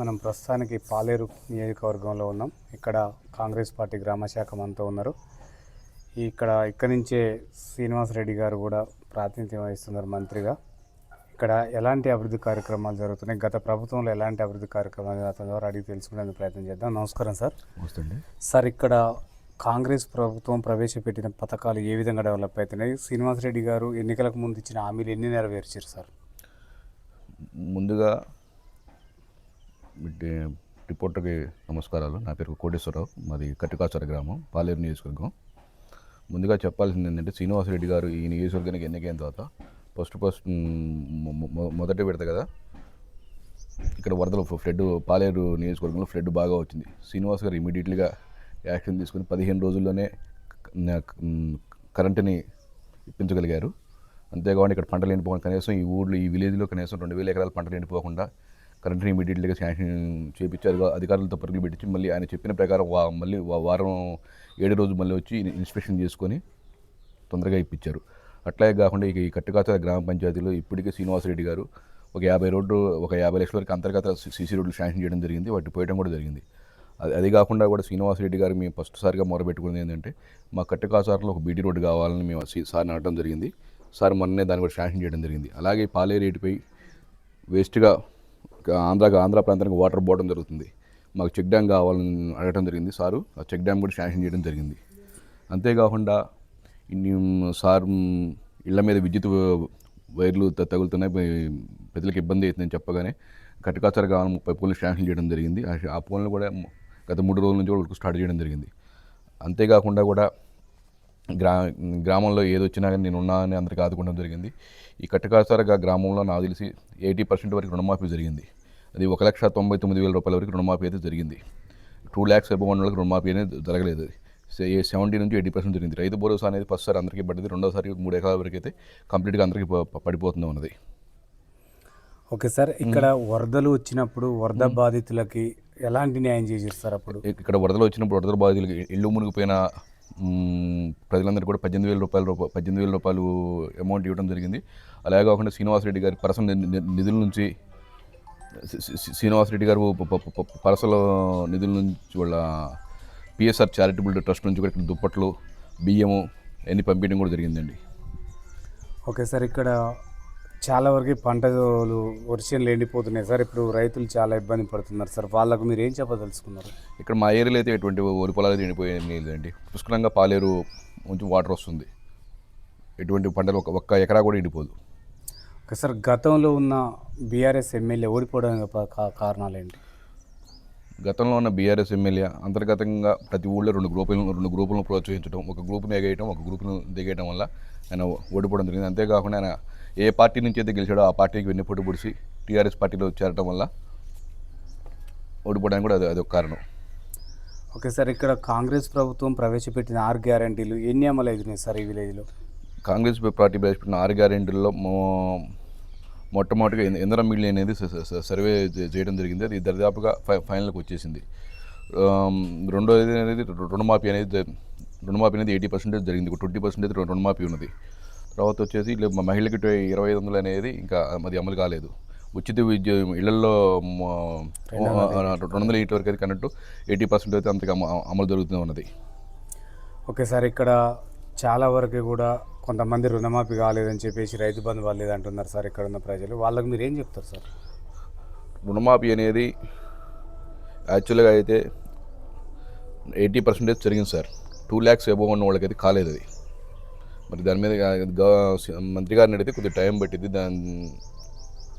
మనం ప్రస్తుతానికి పాలేరు నియోజకవర్గంలో ఉన్నాం. ఇక్కడ కాంగ్రెస్ పార్టీ గ్రామ శాఖ మనతో ఉన్నారు. ఇక్కడ ఇక్కడి నుంచే శ్రీనివాస్ రెడ్డి గారు కూడా ప్రాతినిధ్యం వహిస్తున్నారు మంత్రిగా. ఇక్కడ ఎలాంటి అభివృద్ధి కార్యక్రమాలు జరుగుతున్నాయి? గత ప్రభుత్వంలో ఎలాంటి అభివృద్ధి కార్యక్రమాలు అతని ద్వారా అడిగి తెలుసుకునేందుకు ప్రయత్నం చేద్దాం. నమస్కారం సార్. సార్ ఇక్కడ కాంగ్రెస్ ప్రభుత్వం ప్రవేశపెట్టిన పథకాలు ఏ విధంగా డెవలప్ అవుతున్నాయి? శ్రీనివాస్ రెడ్డి గారు ఎన్నికలకు ముందు ఇచ్చిన హామీలు ఎన్ని నెరవేర్చారు సార్? ముందుగా రిపోర్టర్కి నమస్కారాలు. నా పేరు కోటేశ్వరరావు. మాది కట్టికాచర గ్రామం పాలేరు నియోజకవర్గం. ముందుగా చెప్పాల్సింది ఏంటంటే శ్రీనివాసరెడ్డి గారు ఈ నియోజకవర్గానికి ఎన్నికైన తర్వాత ఫస్ట్ ఫస్ట్ మొదట పెడతా కదా? ఇక్కడ వరదలు ఫ్లడ్ పాలేరు నియోజకవర్గంలో ఫ్లడ్ బాగా వచ్చింది. శ్రీనివాస్ గారు ఇమీడియట్లీగా యాక్షన్ తీసుకుని పదిహేను రోజుల్లోనే కరెంటుని ఇప్పించగలిగారు. అంతేకాకుండా ఇక్కడ పంటలు ఎండిపోకుండా కనీసం ఈ ఊళ్ళో ఈ విలేజ్లో కనీసం రెండు వేల ఎకరాల పంటలు ఎండిపోకుండా కరెంట్ని ఇమీడియట్లీగా శాంక్షన్ చేపించి అధికారులతో పరుగులు పెట్టించి మళ్ళీ ఆయన చెప్పిన ప్రకారం వా మళ్ళీ వారం ఏడు రోజు మళ్ళీ వచ్చి ఇన్స్పెక్షన్ చేసుకొని తొందరగా ఇప్పించారు. అట్లాగే కాకుండా ఇక ఈ కట్టుకాచల గ్రామ పంచాయతీలో ఇప్పటికే శ్రీనివాసరెడ్డి గారు ఒక యాభై రోడ్లు ఒక యాభై లక్షల వరకు అంతర్గత సీసీ రోడ్లు శాంక్షన్ చేయడం జరిగింది. వాటి పోయడం కూడా జరిగింది. అది అది కాకుండా కూడా శ్రీనివాసరెడ్డి గారు మేము ఫస్ట్ సారిగా మొరబెట్టుకున్నది ఏంటంటే మా కట్టుకాచారంలో ఒక బీటీ రోడ్డు కావాలని మేము సార్ సార్ని జరిగింది. సార్ మొన్నే దాన్ని కూడా శాంక్షన్ చేయడం జరిగింది. అలాగే పాలేరేటిపై వేస్ట్గా ఆంధ్రాకి ఆంధ్ర ప్రాంతానికి వాటర్ పోవడం జరుగుతుంది మాకు చెక్ డ్యామ్ కావాలని అడగడం జరిగింది సారు. ఆ చెక్ డ్యామ్ కూడా శాంక్షన్ చేయడం జరిగింది. అంతేకాకుండా సార్ ఇళ్ళ ఇళ్ళ మీద విద్యుత్ వైర్లు తగులుతున్నాయి. ప్రజలకు ఇబ్బంది అవుతుందని చెప్పగానే కట్టుకాచర కావాలని ముప్పై పోలు శాంక్షన్ చేయడం జరిగింది. ఆ ఆ పోలను కూడా గత మూడు రోజుల నుంచి కూడా స్టార్ట్ చేయడం జరిగింది. అంతేకాకుండా కూడా గ్రా గ్రామంలో ఏది వచ్చినా కానీ నేను ఉన్నా అని అందరికీ ఆదుకోవడం జరిగింది. ఈ కట్టకాసారగా గ్రామంలో నాకు తెలిసి ఎయిటీ పర్సెంట్ వరకు రుణమాఫీ జరిగింది. అది ఒక లక్ష తొంభై తొమ్మిది వేల రూపాయల వరకు రుణమాఫీ అయితే జరిగింది. టూ ల్యాక్స్ అబౌవ్ వాళ్ళకి రుణమాఫీ అనేది జరగలేదు. సెవెంటీ నుంచి ఎయిటీ పర్సెంట్ జరిగింది. రైతు భరోసా అనేది ఫస్ట్ సారి అందరికీ పడింది. రెండోసారి మూడు ఎకరాల వరకు అయితే కంప్లీట్గా అందరికీ పడిపోతుంది ఉన్నది ఓకే సార్ ఇక్కడ వరదలు వచ్చినప్పుడు వరద బాధితులకి ఎలాంటి న్యాయం సార్ అప్పుడు? ఇక్కడ వరదలు వచ్చినప్పుడు వరదల బాధితులకి ఇల్లు మునిగిపోయిన ప్రజలందరికీ కూడా పద్దెనిమిది వేల రూపాయల రూపాయలు పద్దెనిమిది వేల రూపాయలు అమౌంట్ ఇవ్వడం జరిగింది. అలాగే కాకుండా శ్రీనివాసరెడ్డి గారి పర్సనల్ నిధుల నుంచి శ్రీనివాసరెడ్డి గారు పరసల నిధుల నుంచి వాళ్ళ పిఎస్ఆర్ చారిటబుల్ ట్రస్ట్ నుంచి కూడా ఇక్కడ దుప్పట్లు బియ్యము అన్నీ పంపించడం కూడా జరిగిందండి. ఓకే సార్ ఇక్కడ చాలా వరకు పంటలు వర్షాలు ఎండిపోతున్నాయి సార్. ఇప్పుడు రైతులు చాలా ఇబ్బంది పడుతున్నారు సార్. వాళ్ళకు మీరు ఏం చెప్పదలుచుకున్నారు? ఇక్కడ మా ఏరియాలో అయితే ఎటువంటి వరి పొలాలు అయితే ఎండిపోయేది లేదండి. పుష్కలంగా పాలేరు కొంచెం వాటర్ వస్తుంది. ఎటువంటి పంటలు ఒక ఒక్క ఎకరా కూడా ఎండిపోదు. ఓకే సార్ గతంలో ఉన్న బీఆర్ఎస్ ఎమ్మెల్యే ఓడిపోవడానికి కారణాలు ఏంటి గతంలో ఉన్న బీఆర్ఎస్ ఎమ్మెల్యే అంతర్గతంగా ప్రతి ఊళ్ళో రెండు గ్రూపులను రెండు గ్రూపులను ప్రోత్సహించడం ఒక గ్రూప్ను ఎగేయడం ఒక గ్రూప్ను దిగేయడం వల్ల ఆయన ఓడిపోవడం జరిగింది. అంతేకాకుండా ఆయన ఏ పార్టీ నుంచి అయితే గెలిచాడో ఆ పార్టీకి వెన్నుపోటు పొడిచి టీఆర్ఎస్ పార్టీలో చేరడం వల్ల ఓడిపోవడానికి కూడా అది అదొక కారణం. ఓకే సార్ ఇక్కడ కాంగ్రెస్ ప్రభుత్వం ప్రవేశపెట్టిన ఆరు గ్యారంటీలు ఎన్ని అమలు అవుతున్నాయి సార్ ఈ విలేజ్లో? కాంగ్రెస్ పార్టీ ప్రవేశపెట్టిన ఆరు గ్యారెంటీల్లో మొట్టమొదటిగా ఇంద- ఇంధనం మిల్లు అనేది సర్వే చేయడం జరిగింది. అది దరిదాపుగా ఫైనల్కి వచ్చేసింది. రెండోది అనేది రుణమాఫీ అనేది రుణమాఫీ అనేది ఎయిటీ పర్సెంటేజ్ జరిగింది. ఒక ట్వంటీ పర్సెంటేజ్ రుణమాఫీ ఉన్నది. తర్వాత వచ్చేసి మహిళకి ఇరవై ఐదు వందలు అనేది ఇంకా అది అమలు కాలేదు. ఉచిత విద్య ఇళ్ళలో రెండు వందల ఎయిట్ వరకు అయితే కన్నట్టు ఎయిటీ పర్సెంట్ అయితే అంతగా అమ- అమలు జరుగుతూ ఉన్నది. ఓకే సార్ ఇక్కడ చాలా వరకు కూడా కొంతమంది రుణమాఫీ కాలేదని చెప్పేసి రైతు బంధు వాళ్ళు అంటున్నారు సార్ ఇక్కడ ఉన్న ప్రజలు. వాళ్ళకి మీరు ఏం చెప్తారు సార్? రుణమాఫీ అనేది యాక్చువల్గా అయితే ఎయిటీ పర్సెంటేజ్ జరిగింది సార్. టూ ల్యాక్స్ ఎబో ఉన్న వాళ్ళకైతే కాలేదు అది. మరి దాని మీద మంత్రి గారిని అడిగితే కొద్దిగా టైం పట్టింది దాని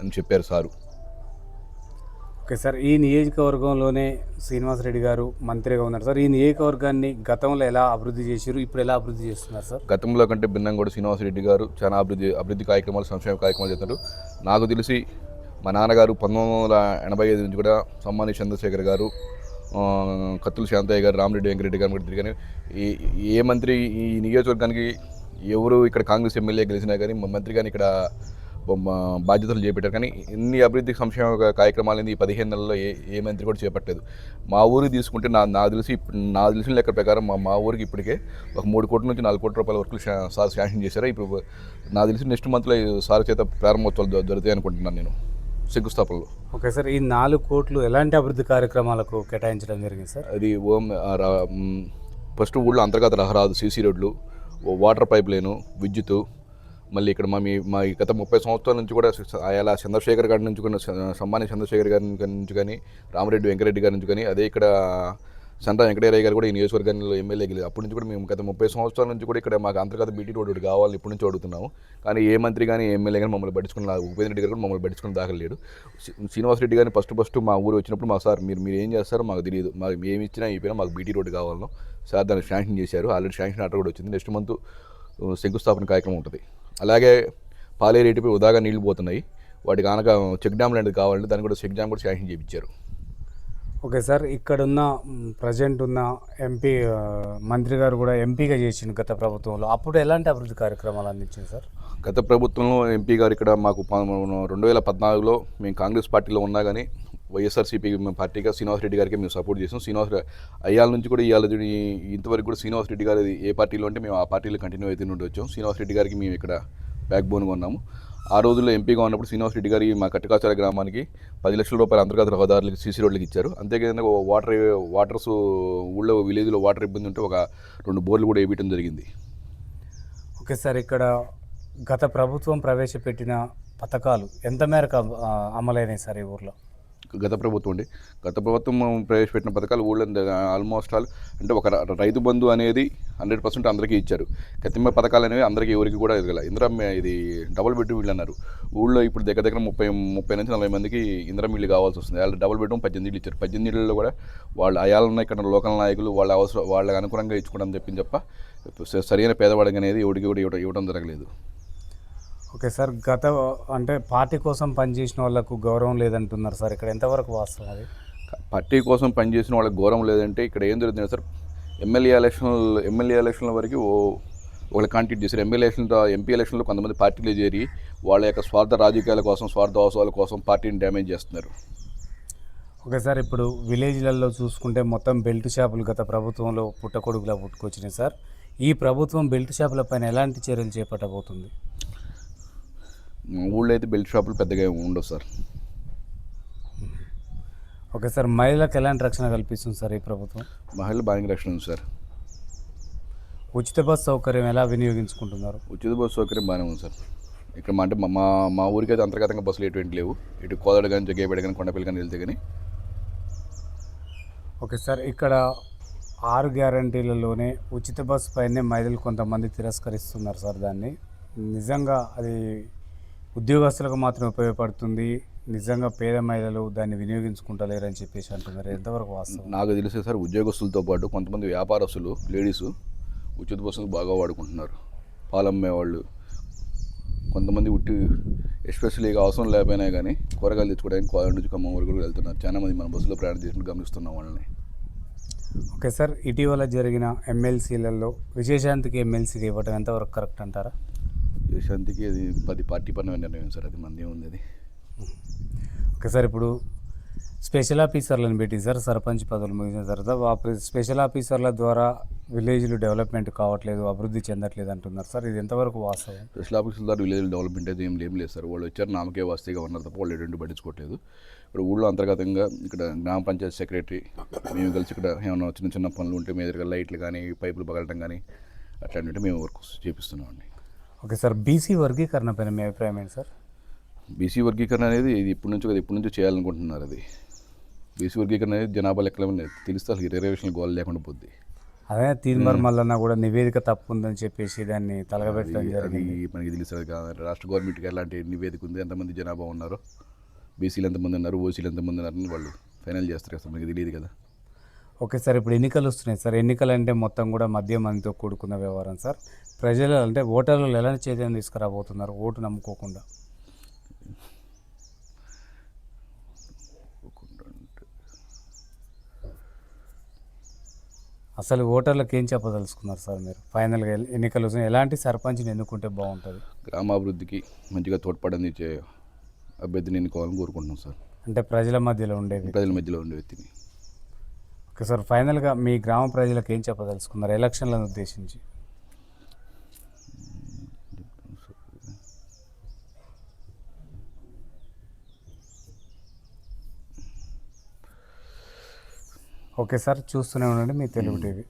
అని చెప్పారు సారు. ఓకే సార్ ఈ నియోజకవర్గంలోనే శ్రీనివాసరెడ్డి గారు మంత్రిగా ఉన్నారు సార్. ఈ నియోజకవర్గాన్ని గతంలో ఎలా అభివృద్ధి చేశారు ఇప్పుడు ఎలా అభివృద్ధి చేస్తున్నారు సార్? గతంలో కంటే భిన్నంగా కూడా శ్రీనివాసరెడ్డి గారు చాలా అభివృద్ధి అభివృద్ధి కార్యక్రమాలు సంక్షేమ కార్యక్రమాలు చేస్తున్నారు. నాకు తెలిసి మా నాన్నగారు పంతొమ్మిది వందల ఎనభై ఐదు నుంచి కూడా సమ్మాని చంద్రశేఖర్ గారు కత్తుల శాంతయ్య గారు రామరెడ్డి వెంకరెడ్డి గారు కూడా కానీ ఈ ఏ మంత్రి ఈ నియోజకవర్గానికి ఎవరు ఇక్కడ కాంగ్రెస్ ఎమ్మెల్యే గెలిచినా కానీ మా మంత్రి కానీ ఇక్కడ బాధ్యతలు చేపట్టారు. కానీ ఇన్ని అభివృద్ధి సంక్షేమ కార్యక్రమాలు ఈ పదిహేను నెలల్లో ఏ ఏ మంత్రి కూడా చేపట్టలేదు. మా ఊరు తీసుకుంటే నా నా తెలిసి నా తెలిసిన లెక్క ప్రకారం మా మా ఊరికి ఇప్పటికే ఒక మూడు కోట్ల నుంచి నాలుగు కోట్ల రూపాయల వరకు సార్ శాంక్షన్ చేశారు. ఇప్పుడు నా తెలిసి నెక్స్ట్ మంత్లో సార్ చేత ప్రారంభోత్సవాలు దొరుకుతాయి జరుగుతాయి అనుకుంటున్నాను నేను. శంకుస్థాపనలు. ఓకే సార్ ఈ నాలుగు కోట్లు ఎలాంటి అభివృద్ధి కార్యక్రమాలకు కేటాయించడం జరిగింది సార్? అది ఓం ఫస్ట్ ఊళ్ళో అంతర్గత రహదారు సీసీ రోడ్లు వాటర్ పైప్ లైను విద్యుత్ మళ్ళీ ఇక్కడ మా మీ మా గత ముప్పై సంవత్సరాల నుంచి కూడా అలా చంద్రశేఖర్ గారి నుంచి కూడా సమ్మాని చంద్రశేఖర్ గారి నుంచి కానీ రామరెడ్డి వెంకరెడ్డి గారి నుంచి కానీ అదే ఇక్కడ సంతా వెంకటేరయ్య గారు కూడా ఈ నియోజకవర్గంలో ఎమ్మెల్యే గెలి అప్పటి నుంచి కూడా మేము గత ముప్పై సంవత్సరాల నుంచి కూడా ఇక్కడ మాకు అంతర్గత బీటీ రోడ్డు ఒకటి కావాలని ఇప్పటి నుంచి అడుగుతున్నాము. కానీ ఏ మంత్రి కానీ ఎమ్మెల్యే కానీ మమ్మల్ని పట్టించుకున్న ఉపేంద్ర రెడ్డి గారు కూడా మమ్మల్ని పట్టించుకుని దాఖలు లేడు. శ్రీనివాసరెడ్డి గారిని ఫస్ట్ ఫస్ట్ మా ఊరు వచ్చినప్పుడు మా సార్ మీరు మీరు ఏం చేస్తారో మాకు తెలియదు. మాకు ఏమి ఇచ్చినా అయిపోయినా మాకు బీటీ రోడ్డు కావాలను. సార్ దాన్ని శాంక్షన్ చేశారు. ఆల్రెడీ శాంక్షన్ ఆర్డర్ కూడా వచ్చింది. నెక్స్ట్ మంత్ శంకుస్థాపన కార్యక్రమం ఉంటుంది. అలాగే పాలేరేటిపై ఉదాగా నీళ్ళు పోతున్నాయి. వాటికి ఆనక చెక్ డ్యామ్ లాంటిది కావాలంటే దాన్ని కూడా చెక్ డ్యామ్ కూడా శాంక్షన్ చేయించారు ఓకే సార్ ఇక్కడున్న ప్రజెంట్ ఉన్న ఎంపీ మంత్రి గారు కూడా ఎంపీగా చేసిండు గత ప్రభుత్వంలో. అప్పుడు ఎలాంటి అభివృద్ధి కార్యక్రమాలు అందించింది సార్? గత ప్రభుత్వంలో ఎంపీ గారు ఇక్కడ మాకు రెండు వేల పద్నాలుగులో మేము కాంగ్రెస్ పార్టీలో ఉన్నా కానీ వైఎస్ఆర్సీపీ పార్టీగా శ్రీనివాస్ రెడ్డి గారికి మేము సపోర్ట్ చేసాం శ్రీనివాస్ అయ్యాల నుంచి కూడా ఇవాళ ఇంతవరకు కూడా శ్రీనివాస్ రెడ్డి గారు ఏ పార్టీలో ఉంటే మేము ఆ పార్టీలో కంటిన్యూ అయితే నుండి వచ్చాం. శ్రీనివాస్ రెడ్డి గారికి మేము ఇక్కడ బ్యాక్ బోన్గా ఉన్నాము. ఆ రోజుల్లో ఎంపీగా ఉన్నప్పుడు శ్రీనివాస్ రెడ్డి గారి మా కట్టుకాచార గ్రామానికి పది లక్షల రూపాయల అంతర్గత రహదారులకి సీసీ రోడ్లకి ఇచ్చారు. అంతేకాకుండా వాటర్ వాటర్స్ ఊళ్ళో విలేజ్లో వాటర్ ఇబ్బంది ఉంటే ఒక రెండు బోర్లు కూడా వేయటం జరిగింది. ఓకే సార్ ఇక్కడ గత ప్రభుత్వం ప్రవేశపెట్టిన పథకాలు ఎంత మేరకు అమలైనాయి సార్ ఈ ఊర్లో? గత ప్రభుత్వం అండి. గత ప్రభుత్వం ప్రవేశపెట్టిన పథకాలు ఊళ్ళో ఆల్మోస్ట్ ఆల్ అంటే ఒక రైతు బంధు అనేది హండ్రెడ్ పర్సెంట్ అందరికీ ఇచ్చారు. కతిమ్మ పథకాలు అనేవి అందరికీ ఎవరికి కూడా ఎదగల. ఇందిరా ఇది డబుల్ బెడ్రూమ్ ఇల్లు అన్నారు. ఊళ్ళో ఇప్పుడు దగ్గర దగ్గర ముప్పై ముప్పై నుంచి నలభై మందికి ఇందిరా ఇల్లు కావాల్సి వస్తుంది. వాళ్ళు డబుల్ బెడ్రూమ్ పద్దెనిమిది ఇల్లు ఇచ్చారు. పద్దెనిమిది ఇళ్ళలో కూడా వాళ్ళు అయాలన్న ఇక్కడ లోకల్ నాయకులు వాళ్ళ అవసరం వాళ్ళకి అనుకూలంగా ఇచ్చుకోవడం చెప్పింది తప్ప సరైన పేదవాడికి అనేది ఎవరికి కూడా ఇవ్వడం జరగలేదు. ఓకే సార్ గత అంటే పార్టీ కోసం పనిచేసిన వాళ్ళకు గౌరవం లేదంటున్నారు సార్. ఇక్కడ ఎంతవరకు వాస్తవం అది? పార్టీ కోసం పనిచేసిన వాళ్ళకి గౌరవం లేదంటే ఇక్కడ ఏం జరుగుతుంది సార్? ఎమ్మెల్యే ఎలక్షన్ ఎమ్మెల్యే ఎలక్షన్ల వరకు ఓ ఒకళ్ళు కాంటాక్ట్ చేశారు. ఎమ్మెల్యే ఎలక్షన్ ఎంపీ ఎలక్షన్లో కొంతమంది పార్టీలు చేరి వాళ్ళ యొక్క స్వార్థ రాజకీయాల కోసం స్వార్థ అవసరాల కోసం పార్టీని డ్యామేజ్ చేస్తున్నారు. ఓకే సార్ ఇప్పుడు విలేజ్లలో చూసుకుంటే మొత్తం బెల్ట్ షాపులు గత ప్రభుత్వంలో పుట్టకొడుగులా పుట్టుకొచ్చినాయి సార్. ఈ ప్రభుత్వం బెల్ట్ షాపుల పైన ఎలాంటి చర్యలు చేపట్టబోతుంది? మా ఊళ్ళో అయితే బెల్ట్ షాపులు పెద్దగా ఉండవు సార్. ఓకే సార్ మహిళలకు ఎలాంటి రక్షణ కల్పిస్తుంది సార్ ఈ ప్రభుత్వం? మహిళలు బాగా రక్షణ ఉంది సార్. ఉచిత బస్ సౌకర్యం ఎలా వినియోగించుకుంటున్నారు? ఉచిత బస్సు సౌకర్యం బాగానే ఉంది సార్. ఇక్కడ మా అంటే మా- మా మా ఊరికి అయితే అంతర్గతంగా బస్సులు ఎటువంటి లేవు. ఇటు కోదాడ కానీ జగ్గేపేట కానీ కొండపల్లి కానీ వెళ్తే కానీ ఓకే సార్ ఇక్కడ ఆరు గ్యారంటీలలోనే ఉచిత బస్ పైనే మహిళలు కొంతమంది తిరస్కరిస్తున్నారు సార్ దాన్ని. నిజంగా అది ఉద్యోగస్తులకు మాత్రం ఉపయోగపడుతుంది. నిజంగా పేద మహిళలు దాన్ని వినియోగించుకుంటలేరని చెప్పేసి అంటున్నారు. ఎంతవరకు వాస్తవం? నాకు తెలిసే సార్ ఉద్యోగస్తులతో పాటు కొంతమంది వ్యాపారస్తులు లేడీసు ఉచిత బస్సులు బాగా వాడుకుంటున్నారు. పాలమ్మే వాళ్ళు. కొంతమంది ఉట్టి ఎస్పెషల్లీ అవసరం లేకపోయినా కానీ కూరగాయలు తెచ్చుకోవడానికి కోదాడ నుంచి ఖమ్మం వరకు కూడా వెళ్తున్నారు. చాలా మంది మన బస్సులో ప్రయాణం చేసినట్టు గమనిస్తున్నాం వాళ్ళని. ఓకే సార్ ఇటీవల జరిగిన ఎమ్మెల్సీలలో విజయశాంతికి ఎమ్మెల్సీకి ఇవ్వడం ఎంతవరకు కరెక్ట్ అంటారా? శాంతికి అది పది పార్టీ పని నిర్ణయం సార్ అది మంది ఉంది అది. ఓకే సార్ ఇప్పుడు స్పెషల్ ఆఫీసర్లను పెట్టి సార్ సర్పంచ్ పదవులు ముగిసిన తర్వాత స్పెషల్ ఆఫీసర్ల ద్వారా విలేజ్లు డెవలప్మెంట్ కావట్లేదు అభివృద్ధి చెందట్లేదు అంటున్నారు సార్ ఇది ఎంతవరకు వాస్తవం? స్పెషల్ ఆఫీసుల ద్వారా విలేజ్ డెవలప్మెంట్ అయితే ఏం ఏం లేదు సార్ వాళ్ళు వచ్చారు నామకే వాస్తేగా ఉన్నారు తప్ప వాళ్ళు ఎటువంటి పట్టించుకోవట్లేదు ఇక్కడ ఊళ్ళో అంతర్గతంగా ఇక్కడ గ్రామ పంచాయతీ సెక్రటరీ మేము కలిసి ఇక్కడ ఏమైనా చిన్న చిన్న పనులు ఉంటే మీ దగ్గర లైట్లు కానీ పైపులు పగలటం కానీ అట్లాంటివి మేము వర్క్ చేపిస్తున్నామండి. ఓకే సార్ బీసీ వర్గీకరణ పైన మీ అభిప్రాయం ఏంటి సార్? బీసీ వర్గీకరణ అనేది ఇది ఇప్పటి నుంచి కదా ఇప్పటి నుంచి చేయాలనుకుంటున్నారు అది. బీసీ వర్గీకరణ అనేది జనాభా లెక్కల తెలిస్తే అసలు రిజర్వేషన్ గోల్ లేకుండా పోద్ది. అదే తీన్మర్ మల్లన్న కూడా నివేదిక తప్పు ఉందని చెప్పేసి దాన్ని తలగబెట్టడం జరిగింది. మనకి తెలుస్తుంది కాదు. రాష్ట్ర గవర్నమెంట్కి ఎలాంటి నివేదిక ఉంది ఎంతమంది జనాభా ఉన్నారో? బీసీలు ఎంతమంది ఉన్నారు? ఓసీలు ఎంతమంది ఉన్నారని వాళ్ళు ఫైనల్ చేస్తారు కదా మనకి తెలియదు కదా. ఓకే సార్ ఇప్పుడు ఎన్నికలు వస్తున్నాయి సార్. ఎన్నికలు అంటే మొత్తం కూడా మద్యం మనతో కూడుకున్న వ్యవహారం సార్. ప్రజలు అంటే ఓటర్లు ఎలాంటి చైతన్యం తీసుకురాబోతున్నారు? ఓటు నమ్ముకోకుండా. అసలు ఓటర్లకు ఏం చెప్పదలుచుకున్నారు సార్ మీరు? ఫైనల్గా ఎన్నికలు వస్తున్నాయి. ఎలాంటి సర్పంచ్ని ఎన్నుకుంటే బాగుంటుంది? గ్రామాభివృద్ధికి మంచిగా తోడ్పడనిచ్చే అభ్యర్థిని ఎన్నుకోవాలని కోరుకుంటున్నాం సార్. అంటే ప్రజల మధ్యలో ఉండేవి ప్రజల మధ్యలో ఉండే వ్యక్తిని. ఓకే సార్ ఫైనల్గా మీ గ్రామ ప్రజలకు ఏం చెప్పదలుచుకున్నారు? ఎలక్షన్లను ఉద్దేశించి. ఓకే సార్ చూస్తూనే ఉండండి మీ తెలుగు టీవీ.